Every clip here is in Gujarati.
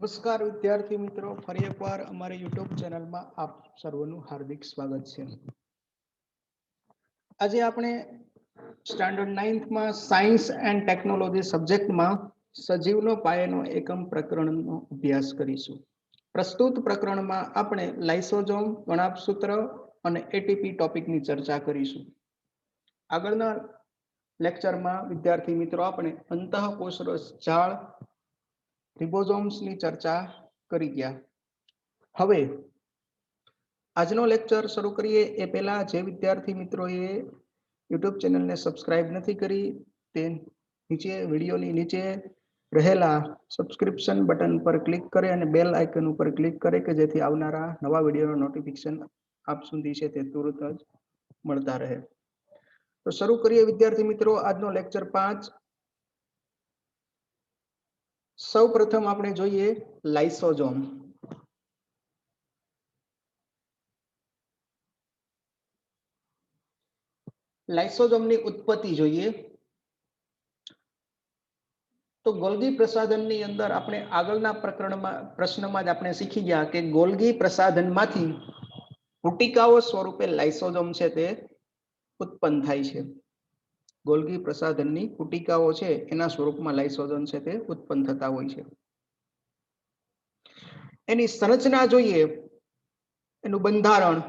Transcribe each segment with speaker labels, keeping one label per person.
Speaker 1: નમસ્કાર વિદ્યાર્થી મિત્રો, ફરી એકવાર અમારી યુટ્યુબ ચેનલમાં આપ સર્વનું હાર્દિક સ્વાગત છે. આજે આપણે સ્ટાન્ડર્ડ નાઇન્થમાં સાયન્સ એન્ડ ટેકનોલોજી સબ્જેક્ટમાં સજીવનો પાયાનો એકમ પ્રકરણનો અભ્યાસ કરીશું. પ્રસ્તુત પ્રકરણમાં આપણે લાઇસોજોમ ગણાપસૂત્ર અને એટીપી ટોપિકની ચર્ચા કરીશું. આગળના લેક્ચરમાં વિદ્યાર્થી મિત્રો, આપણે અંતઃકોષરસ ઝાડ રિબોઝોમ્સની ચર્ચા કરી ગયા. હવે આજનો લેક્ચર શરૂ કરીએ એ પહેલા જે વિદ્યાર્થી મિત્રોએ યુટ્યુબ ચેનલને સબસ્ક્રાઇબ નથી કરી તે નીચે વિડીયોની નીચે રહેલા સબસ્ક્રિપ્શન બટન પર ક્લિક કરે અને બેલ આઇકન ઉપર ક્લિક કરે કે જેથી આવનારા નવા વિડીયોનો નોટિફિકેશન આપ સુધી છે તે તુરંત જ મળતા રહે. તો શરૂ કરીએ વિદ્યાર્થી મિત્રો આજનો લેક્ચર પાંચ. સૌ પ્રથમ આપણે જોઈએ લાઇસોજોમ લાઇસોજોમની ઉત્પત્તિ જોઈએ. તો ગોલ્ગી પ્રસાધનની અંદર આપણે આગળના પ્રકરણમાં, પ્રશ્નમાં જ આપણે શીખી ગયા કે ગોલ્ગી પ્રસાધનમાંથી ભૂટિકાઓ સ્વરૂપે લાઇસોજોમ છે તે ઉત્પન્ન થાય છે. ગોલ્ગી પ્રસાધનની કુટિકાઓ છે, એના સ્વરૂપમાં લાઇસોજોમ છે તે ઉત્પન્ન થતા હોય છે. એની સંરચના જોઈએ, એનું બંધારણ,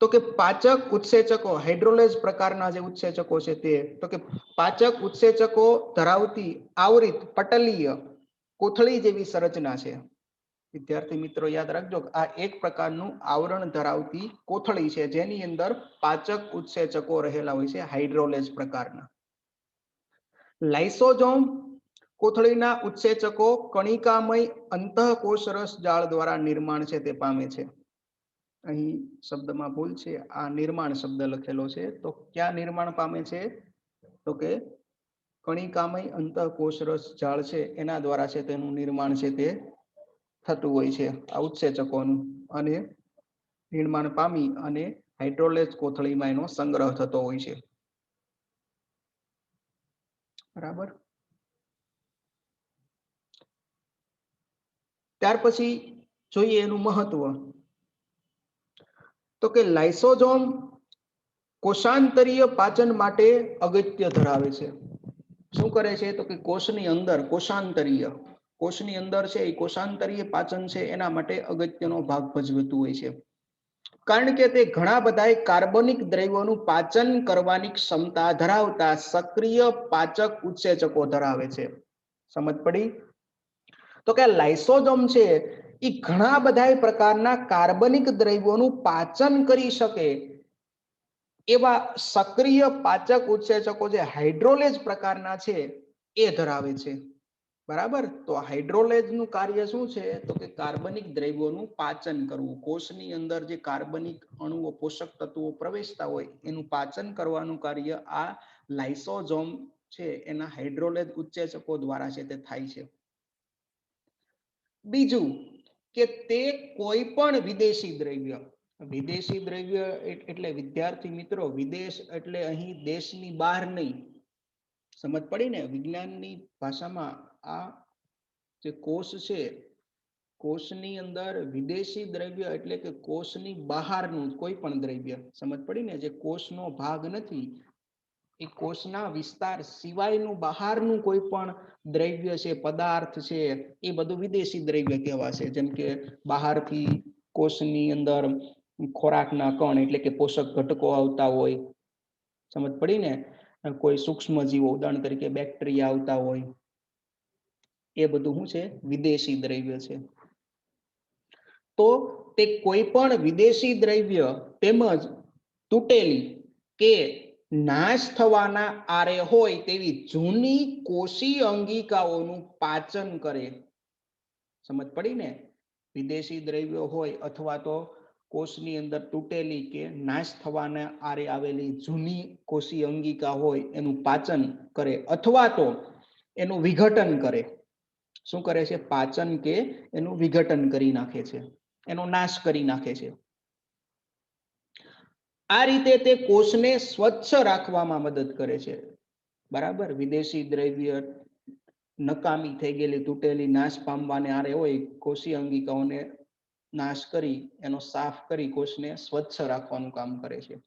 Speaker 1: તો કે પાચક ઉત્સેચકો, હાઇડ્રોલેઝ પ્રકારના જે ઉત્સેચકો છે તે, તો કે પાચક ઉત્સેચકો ધરાવતી આવરિત પટલીય કોથળી જેવી સંરચના છે. વિદ્યાર્થી મિત્રો યાદ રાખજો આ એક પ્રકારનું આવરણ ધરાવતી કોથળી છે. જેની અંદર પાચક ઉત્સેચકો રહેલા હોય છે હાઇડ્રોલેજ પ્રકારના. લાઇસોજોમ કોથળીના ઉત્સેચકો કણિકામય અંતઃકોષરસ જાળ દ્વારા નિર્માણ છે, તે પામે છે. અહીં શબ્દમાં ભૂલ છે. આ નિર્માણ શબ્દ લખેલો છે. તો ક્યાં નિર્માણ પામે છે? તો કે કણિકામય અંતઃકોષરસ જાળ છે, એના દ્વારા છે તેનું નિર્માણ છે તે થતું હોય છે. આ ઉત્સેચકોનું અને નિર્માણ પામી અને હાઇડ્રોલેસ કોથળીમાં એનો સંગ્રહ થતો હોય છે. બરાબર? ત્યાર પછી જોઈએ એનું મહત્વ. તો કે લાઇસોજોમ કોષાંતરીય પાચન માટે અગત્ય ધરાવે છે. શું કરે છે? તો કે કોષની અંદર કોષાંતરીય કોષની અંદર છે, એ કોષાંતરીય પાચન છે, એના માટે અગત્યનો ભાગ ભજવતું હોય છે. કારણ કે તે ઘણા બધા કાર્બનિક દ્રવ્યોનું પાચન કરવાની ક્ષમતા ધરાવતા સક્રિય પાચક ઉત્સેચકો ધરાવે છે. સમજ પડી? તો કે લાઇસોજમ છે, એ ઘણા બધા પ્રકારના કાર્બનિક દ્રવ્યોનું પાચન કરી શકે એવા સક્રિય પાચક ઉત્સેચકો જે હાઇડ્રોલેજ પ્રકારના છે, એ ધરાવે છે. બરાબર? તો હાઇડ્રોલેઝનું કાર્ય શું છે? તો કે કાર્બનિક દ્રવ્યોનું પાચન કરવું. કોષની અંદર જે કાર્બનિક અણુઓ, પોષક તત્વો પ્રવેશતા હોય, એનું પાચન કરવાનું કાર્ય આ લાઇસોઝોમ છે. એના હાઇડ્રોલેજ ઉત્સેચકો દ્વારા છે તે થાય છે. બીજું કે તે કોઈ પણ વિદેશી દ્રવ્ય વિદેશી દ્રવ્ય એટલે વિદ્યાર્થી મિત્રો, વિદેશ એટલે અહીં દેશની બહાર નહીં. સમજ પડી ને? વિજ્ઞાનની ભાષામાં આ જે કોષ છે, કોષની અંદર વિદેશી દ્રવ્ય એટલે કે કોષની બહારનું કોઈ પણ દ્રવ્ય, સમજ પડી ને? જે કોષનો ભાગ નથી, એ કોષના વિસ્તાર સિવાયનું બહારનું કોઈ પણ દ્રવ્ય છે, પદાર્થ છે, એ બધું વિદેશી દ્રવ્ય કહેવાશે. જેમ કે બહારથી કોષની અંદર ખોરાકના કણ એટલે કે પોષક ઘટકો આવતા હોય, સમજ પડી ને? કોઈ સૂક્ષ્મ જીવો ઉદાહરણ તરીકે બેક્ટેરિયા આવતા હોય એ બધું શું છે? વિદેશી દ્રવ્ય છે. તો તે કોઈ પણ વિદેશી દ્રવ્ય તેમજ તૂટેલી કે નાશ થવાના આરે હોય તેવી જૂની કોષી અંગિકાઓનું પાચન કરે. સમજ પડી ને? વિદેશી દ્રવ્યો હોય અથવા તો કોષની અંદર તૂટેલી કે નાશ થવાના આરે આવેલી જૂની કોષી અંગિકા હોય એનું પાચન કરે અથવા તો એનું વિઘટન કરે. શું કરે છે? પાચન કે એનું વિઘટન કરી નાખે છે. એનો નાશ કરી નાખે છે. આ રીતે તે કોષને સ્વચ્છ રાખવામાં મદદ કરે છે. બરાબર? વિદેશી દ્રવ્ય નકામી થઈ ગયેલી, તૂટેલી, નાશ પામવાને આરે હોય કોષી અંગિકાઓને નાશ કરી, એનો સાફ કરી કોષને સ્વચ્છ રાખવાનું કામ કરે છે.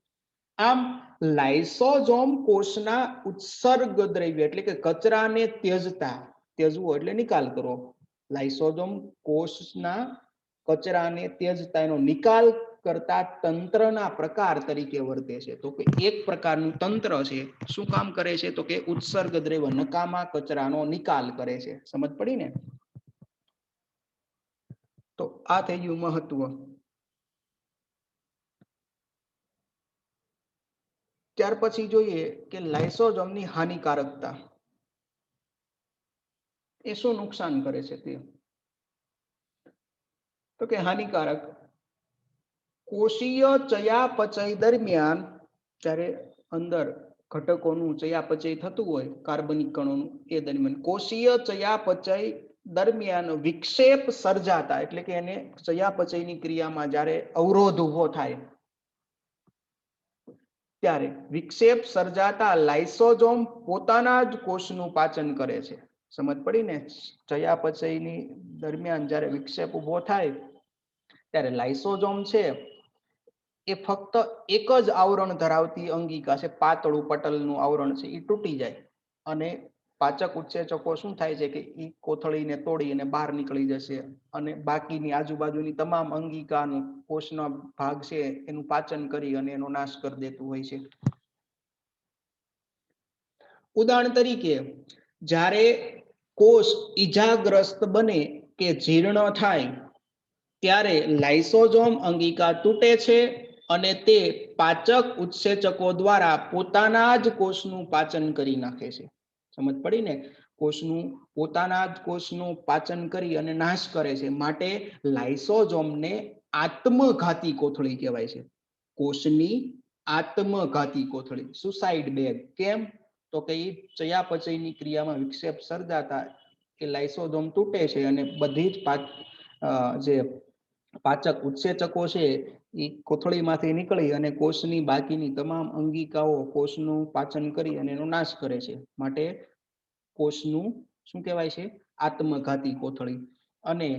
Speaker 1: આમ લાઇસોઝોમ કોષના ઉત્સર્ગ દ્રવ્ય એટલે કે કચરાને ત્યજતા ત્યજવો એટલે નિકાલ કરવો. લાઇસોઝોમ કોષના કચરાને ત્યજતા એનો નિકાલ કરતા તંત્રના પ્રકાર તરીકે વર્તે છે. તો કે એક પ્રકારનું તંત્ર છે, શું કામ કરે છે? તો કે ઉત્સર્ગ દ્રવ્ય નકામા કચરાનો નિકાલ કરે છે. સમજ પડી ને? તો આ થઈ ગયું મહત્વ. ત્યાર પછી જોઈએ કે લાઇસોઝોમની હાનિકારકતા. એ શું નુકસાન કરે છે તે? તો કે હાનિકારક. કોષીય ચયાપચય દરમિયાન જ્યારે અંદર ઘટકોનું ચયાપચય થતું હોય, કાર્બનિક કણોનું, એ દરમિયાન કોષીય ચયાપચય દરમિયાન વિક્ષેપ સર્જાતા, એટલે કે એને ચયાપચયની ક્રિયામાં જ્યારે અવરોધ ઊભો થાય, ત્યારે વિક્ષેપ સર્જાતા લાઇસોજોમ પોતાના જ કોષનું પાચન કરે છે. સમજ પડી ને ચયાપચયની દરમિયાન જ્યારે વિક્ષેપ ઊભો થાય, ત્યારે લાઇસોઝોમ છે, એ ફક્ત એક જ આવરણ ધરાવતી અંગિકા છે, પાતળું પટલનું આવરણ છે એ તૂટી જાય. અને પાચક ઉત્સેચકો શું થાય છે કે એ કોથળીને તોડી અને બહાર નીકળી જશે અને બાકીની આજુબાજુની તમામ અંગિકાનું કોષનો ભાગ છે, એનું પાચન કરી અને એનો નાશ કરી દેતું હોય છે. ઉદાહરણ તરીકે, જ્યારે કોષ ઈજાગ્રસ્ત બને કે જીર્ણ થાય, ત્યારે લાઇસોઝોમ અંગિકા તૂટે છે અને તે પાચક ઉત્સેચકો દ્વારા પોતાના જ કોષનું પાચન કરી નાખે છે. સમજ પડી ને? કોષનું, પોતાના જ કોષનું પાચન કરી અને નાશ કરે છે. માટે લાઇસોઝોમને આત્મઘાતી કોથળી કહેવાય છે. કોષની આત્મઘાતી કોથળી, સુસાઇડ બેગ, કેમ? તો કે એ ચયાપચયની ક્રિયામાં વિક્ષેપ સર્જાતા એ લાઇસોઝોમ તૂટે છે અને બધી જ પાચ જે પાચક ઉત્સેચકો છે એ કોથળીમાંથી નીકળી અને કોષની બાકીની તમામ અંગિકાઓ કોષનું પાચન કરી અને એનો નાશ કરે છે. માટે કોષનું શું કહેવાય છે? આત્મઘાતી કોથળી. અને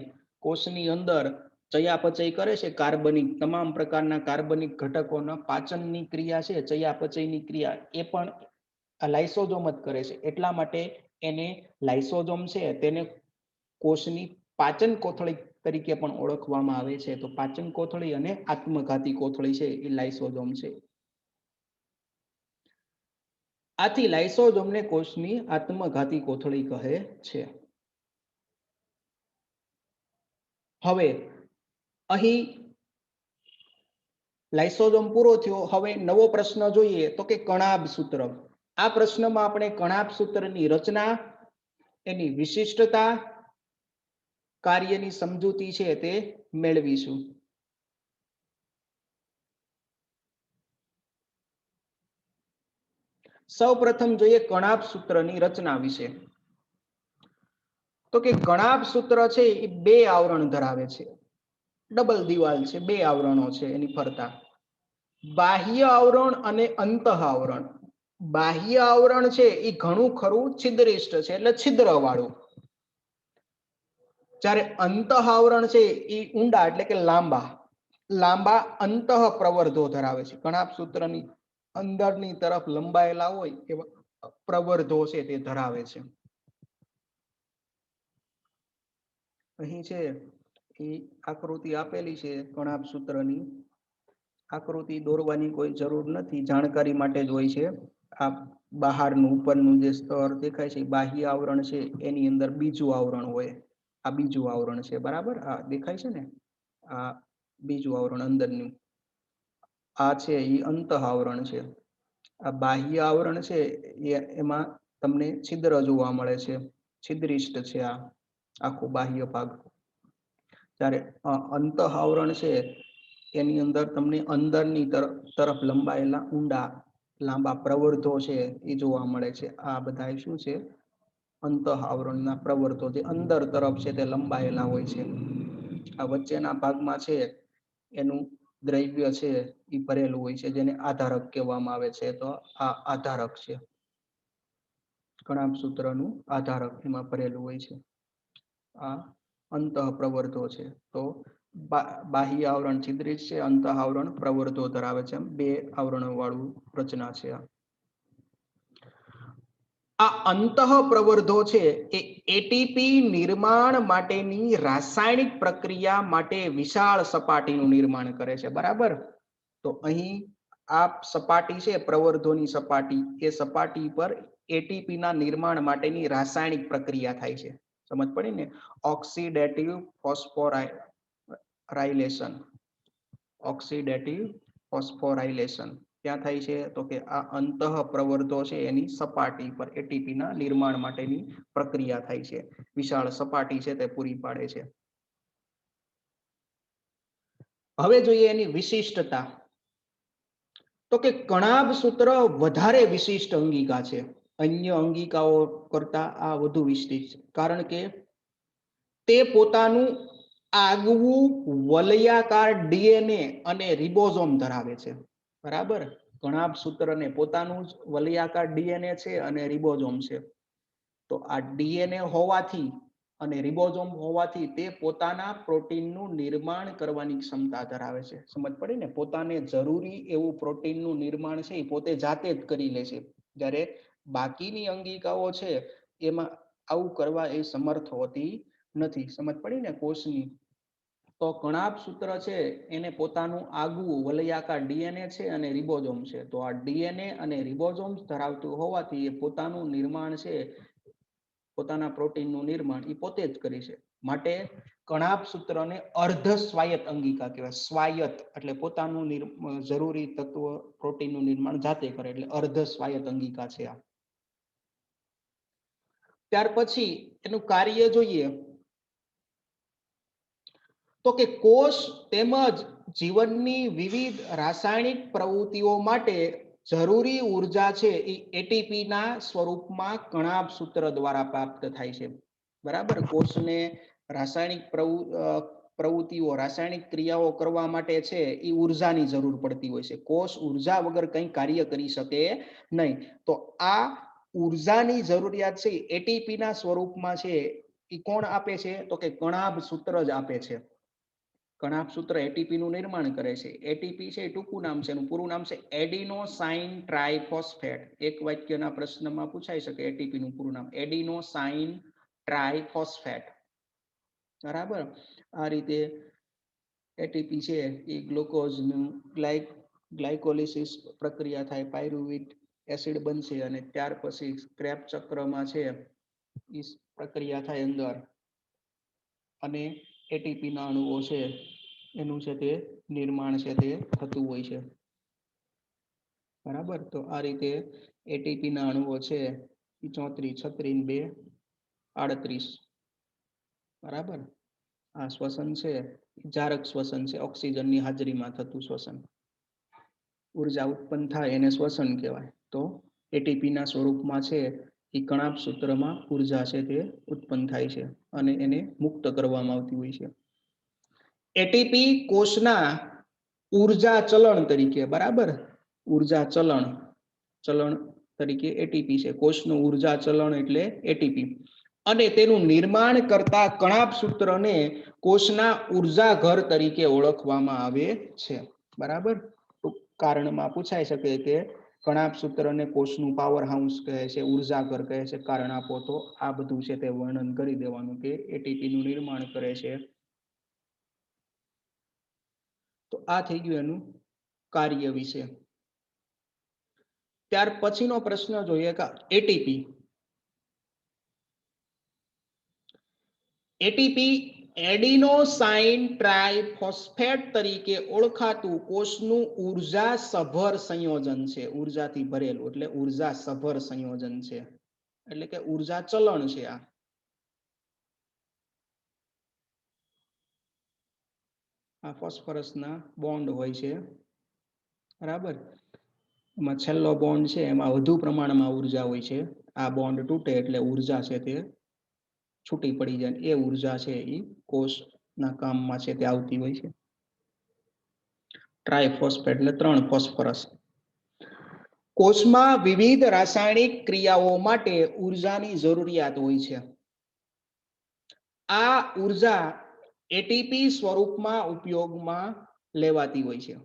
Speaker 1: કોષની અંદર ચયાપચય કરે છે કાર્બનિક, તમામ પ્રકારના કાર્બનિક ઘટકોના પાચનની ક્રિયા છે. ચયાપચયની ક્રિયા એ પણ લાઇસોઝોમ જ કરે છે. એટલા માટે એને લાઇસોઝોમ છે તેને કોષની પાચન કોથળી તરીકે પણ ઓળખવામાં આવે છે. તો પાચન કોથળી અને આત્મઘાતી કોથળી છે એ લાઇસોઝોમ છે. આથી લાઇસોઝોમને કોષની આત્મઘાતી કોથળી કહે છે. હવે અહીં લાઇસોઝોમ પૂરો થયો. હવે નવો પ્રશ્ન જોઈએ તો કે કણાબ સૂત્ર. આ પ્રશ્નમાં આપણે કણાપ સૂત્રની રચના, એની વિશિષ્ટતા, કાર્યની સમજૂતી છે તે મેળવીશું. સૌ પ્રથમ જોઈએ કણાપ સૂત્રની રચના વિશે. તો કે કણાપ સૂત્ર છે એ બે આવરણ ધરાવે છે. ડબલ દિવાલ છે, બે આવરણો છે એની ફરતા. બાહ્ય આવરણ અને અંત આવરણ. બાહ્ય આવરણ છે એ ઘણું ખરું છિદ્રિષ્ટ છે, એટલે છિદ્ર વાળું જ્યારે અંત આવરણ છે એ ઊંડા એટલે કે લાંબા. લાંબા અંત પ્રવર્ધો ધરાવે છે. કણાપ સૂત્રની અંદરની તરફ લંબાયેલા હોય એવા પ્રવર્ધો છે તે ધરાવે છે. અહીં છે એ આકૃતિ આપેલી છે કણાપ સૂત્રની. આકૃતિ દોરવાની કોઈ જરૂર નથી. જાણકારી માટે જ હોય છે. આ બહારનું, ઉપરનું જે સ્તર દેખાય છે બાહ્ય આવરણ છે, એની અંદર બીજું આવરણ હોય. આ બીજું આવરણ છે, બરાબર? આ દેખાય છે ને? આ બીજું આવરણ અંદરનું. આ છે એ અંત આવરણ છે. આ બાહ્ય આવરણ છે, એ એમાં તમને છિદ્ર જોવા મળે છે. છિદ્રિષ્ટ છે આ, આખો બાહ્ય ભાગ. જ્યારે અંત આવરણ છે, એની અંદર તમને અંદરની તરફ લંબાયેલા ઊંડા લાંબા પ્રવર્ધો છે એ જોવા મળે છે. આ બધા શું છે? અંત આવરણના પ્રવર્તો જે અંદર તરફ છે તે લંબાયેલા હોય છે. આ વચ્ચેના ભાગમાં છે એનું દ્રવ્ય છે એ ભરેલું હોય છે જેને આધારક કહેવામાં આવે છે. તો આ આધારક છે. કણાપ સૂત્રનું આધારક એમાં ભરેલું હોય છે. આ અંતઃ પ્રવર્ધો છે. તો બાહ્ય આવરણ છિદ્રિત છે, અંત આવરણ પ્રવર્ધો ધરાવે છે બે આવરણો વાળું રચના છે આ. અંત પ્રવર્ધો છે એ એટીપી નિર્માણ માટેની રાસાયણિક પ્રક્રિયા માટે વિશાળ સપાટીનું નિર્માણ કરે છે. બરાબર? તો અહીં આ સપાટી છે, પ્રવર્ધોની સપાટી. એ સપાટી પર એટીપી ના નિર્માણ માટેની રાસાયણિક પ્રક્રિયા થાય છે. સમજ પડી ને? Oxidative phosphorylation oxidative phosphorylation. ક્યાં થાય છે? તો કે આ અંતઃ પ્રવર્ધો છે એની સપાટી પર એટીપી ના નિર્માણ માટેની પ્રક્રિયા થાય છે. વિશાળ સપાટી છે તે પૂરી પાડે છે. હવે જોઈએ એની વિશિષ્ટતા. તો કે કણાભ સૂત્ર વધારે વિશિષ્ટ અંગિકા છે. અન્ય અંગિકાઓ કરતા આ વધુ વિશિષ્ટ કારણ કે તે પોતાનું આગવું વલયાકાર ડીએનએ અને રિબોઝોમ ધરાવે છે. બરાબર? કણાભ સૂત્રને પોતાનું જ વલયાકાર ડીએનએ છે અને રિબોઝોમ છે. તો આ ડીએનએ હોવાથી અને રિબોઝોમ હોવાથી તે પોતાના પ્રોટીનનું નિર્માણ કરવાની ક્ષમતા ધરાવે છે. સમજ પડી ને? પોતાને જરૂરી એવું પ્રોટીનનું નિર્માણ છે એ પોતે જાતે જ કરી લે છે. જ્યારે બાકીની અંગિકાઓ છે એમાં આવું કરવા એ સમર્થ હોતી નથી. સમજ પડી ને? કોષની તો કણાપ સૂત્ર છે, એને પોતાનું આગવું વલયાકાર ડીએનએ છે અને રિબોઝોમ છે. તો આ ડીએનએ અને રિબોઝોમ્સ ધરાવતું હોવાથી એ પોતાનું નિર્માણ છે, પોતાના પ્રોટીનનું નિર્માણ એ પોતે જ કરી છે. માટે કણાપ સૂત્રને અર્ધ સ્વાયત અંગિકા કહેવાય. સ્વાયત એટલે પોતાનું જરૂરી તત્વ પ્રોટીનનું નિર્માણ જાતે કરે એટલે અર્ધ સ્વાયત અંગિકા છે આ. ત્યાર પછી એનું કાર્ય જોઈએ. તો કે કોષ તેમજ જીવનની વિવિધ રાસાયણિક પ્રવૃત્તિઓ માટે જરૂરી ઊર્જા છે એ એટીપીના સ્વરૂપમાં કણાભ સૂત્ર દ્વારા પ્રાપ્ત થાય છે. બરાબર? કોષને રાસાયણિક પ્રવૃ- પ્રવૃત્તિઓ, રાસાયણિક ક્રિયાઓ કરવા માટે છે એ ઉર્જાની જરૂર પડતી હોય છે. કોષ ઊર્જા વગર કંઈ કાર્ય કરી શકે નહીં. તો આ ઉર્જાની જરૂરિયાત છે એટીપીના સ્વરૂપમાં છે એ કોણ આપે છે? તો કે કણાભ સૂત્ર જ આપે છે. કણાભ સૂત્ર એટીપી નું નિર્માણ કરે છે. એટીપી છે ટૂંકું નામ છે. એનું પૂરું નામ છે એડિનોસાઇન ટ્રાયફોસ્ફેટ એક વાક્યના પ્રશ્નમાં પૂછાઈ શકે એટીપી નું પૂરું નામ. એડિનોસાઇન ટ્રાયફોસ્ફેટ બરાબર? આ રીતે એટીપી છે એ ગ્લુકોઝનું ગ્લાઇક ગ્લાયકોલિસિસ પ્રક્રિયા થાય, પાયરુવિટ એસિડ બનશે અને ત્યાર પછી સ્ક્રેપ ચક્રમાં છે એ પ્રક્રિયા થાય અંદર. અને એટીપી ના અણુઓ છે, એનું છે તે નિર્માણ છે તે થતું હોય છે. બરાબર? તો આ રીતે એટીપી ના અણુઓ છે ચોત્રીસ, છત્રીસ, બે, આડત્રીસ. બરાબર? આ શ્વસન છે જારક શ્વસન છે, ઓક્સિજનની હાજરીમાં થતું શ્વસન. ઊર્જા ઉત્પન્ન થાય એને શ્વસન કહેવાય. તો એટીપી ના સ્વરૂપમાં છે એ કણાપ સૂત્રમાં ઊર્જા છે તે ઉત્પન્ન થાય છે અને એને મુક્ત કરવામાં આવતી હોય છે. એટીપી કોષના ઊર્જા ચલણ તરીકે, બરાબર? ઊર્જા ચલણ ચલણ તરીકે એટીપી છે. કોષનું ઊર્જા ચલણ એટલે એટીપી અને તેનું નિર્માણ કરતા કણાપ સૂત્રને કોષના ઊર્જા ઘર તરીકે ઓળખવામાં આવે છે. બરાબર? કારણમાં પૂછાઈ શકે કે કણાભ સૂત્રને કોષનું પાવર હાઉસ કહે છે ઊર્જા ઘર કહે છે, કારણ આપો તો આ બધું છે તે વર્ણન કરી દેવાનું કે એટીપી નું નિર્માણ કરે છે. તો આ થઈ ગયું એનું કાર્ય વિશે. ત્યાર પછીનો પ્રશ્ન જોઈએ કે એટીપી એટીપી એડિનોસાઇન ટ્રાયફોસ્ફેટ તરીકે ઓળખાતું કોષનું ઊર્જા સભર સંયોજન છે. ઉર્જાથી ભરેલું એટલે ઊર્જા સભર સંયોજન છે. એટલે કે ઊર્જા ચલણ છે આ. આ ફોસ્ફરસના બોન્ડ હોય છે. બરાબર? એમાં છેલ્લો બોન્ડ છે. એમાં વધુ પ્રમાણમાં ઊર્જા હોય છે. આ બોન્ડ તૂટે એટલે ઊર્જા છે તે. છૂટી પડી જાય એ ઊર્જા છે એ કોષના કામમાં છે તે આવતી હોય છે. ટ્રાયફોસ્ફેટ એટલે ત્રણ ફોસ્ફરસ કોષમાં વિવિધ રાસાયણિક ક્રિયાઓ માટે ઉર્જાની જરૂરિયાત હોય છે. આ ઊર્જા એટીપી સ્વરૂપમાં ઉપયોગમાં લેવાતી હોય છે.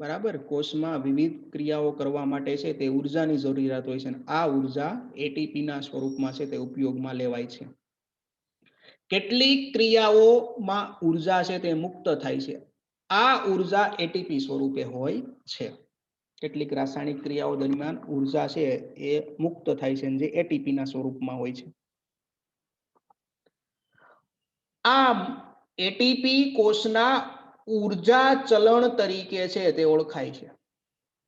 Speaker 1: બરાબર? કોષમાં વિવિધ ક્રિયાઓ કરવા માટે છે તે ઉર્જાની જરૂરિયાત હોય છે આ ઊર્જા એટીપીના સ્વરૂપમાં છે તે ઉપયોગમાં લેવાય છે. કેટલીક ક્રિયાઓમાં ઊર્જા છે તે મુક્ત થાય છે. આ ઊર્જા એટીપી સ્વરૂપે હોય છે. કેટલીક રાસાયણિક ક્રિયાઓ દરમિયાન ઊર્જા છે એ મુક્ત થાય છે જે એટીપી ના સ્વરૂપમાં હોય છે. આમ એટીપી કોષના ઊર્જા ચલણ તરીકે છે તે ઓળખાય છે.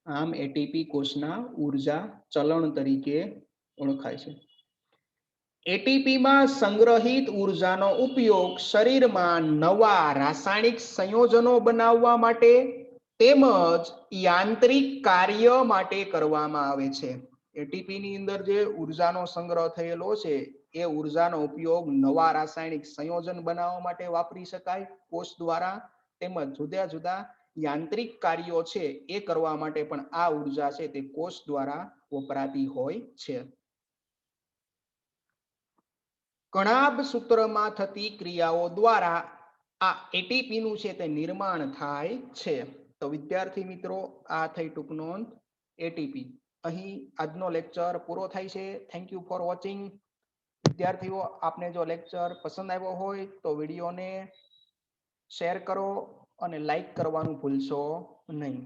Speaker 1: આમ એટીપી કોષના ઊર્જા ચલણ તરીકે ઓળખાય છે. એટીપી માં સંગ્રહિત ઉર્જાનો ઉપયોગ શરીરમાં નવા રાસાયણિક સંયોજનો બનાવવા માટે તેમજ યાંત્રિક કાર્ય માટે કરવામાં આવે છે. એટીપીની અંદર જે ઉર્જાનો સંગ્રહ થયેલો છે, એ ઉર્જાનો ઉપયોગ નવા રાસાયણિક સંયોજન બનાવવા માટે વાપરી શકાય. કોષ દ્વારા તેમજ જુદા જુદા યાંત્રિક કાર્યો છે, એ કરવા માટે પણ આ ઊર્જા છે તે કોષ દ્વારા વપરાતી હોય છે. કણાભ સૂત્રમાં થતી ક્રિયાઓ દ્વારા આ એટીપીનું છે તે નિર્માણ થાય છે. તો વિદ્યાર્થી મિત્રો, આ થઈ ટૂંક નોંધ એટીપી અહીં આજનો લેક્ચર પૂરો થાય છે. થેન્ક યુ ફોર વોચિંગ વિદ્યાર્થીઓ, આપને જો લેક્ચર પસંદ આવ્યો હોય તો વિડીયોને શેર કરો અને લાઈક કરવાનું ભૂલશો નહીં.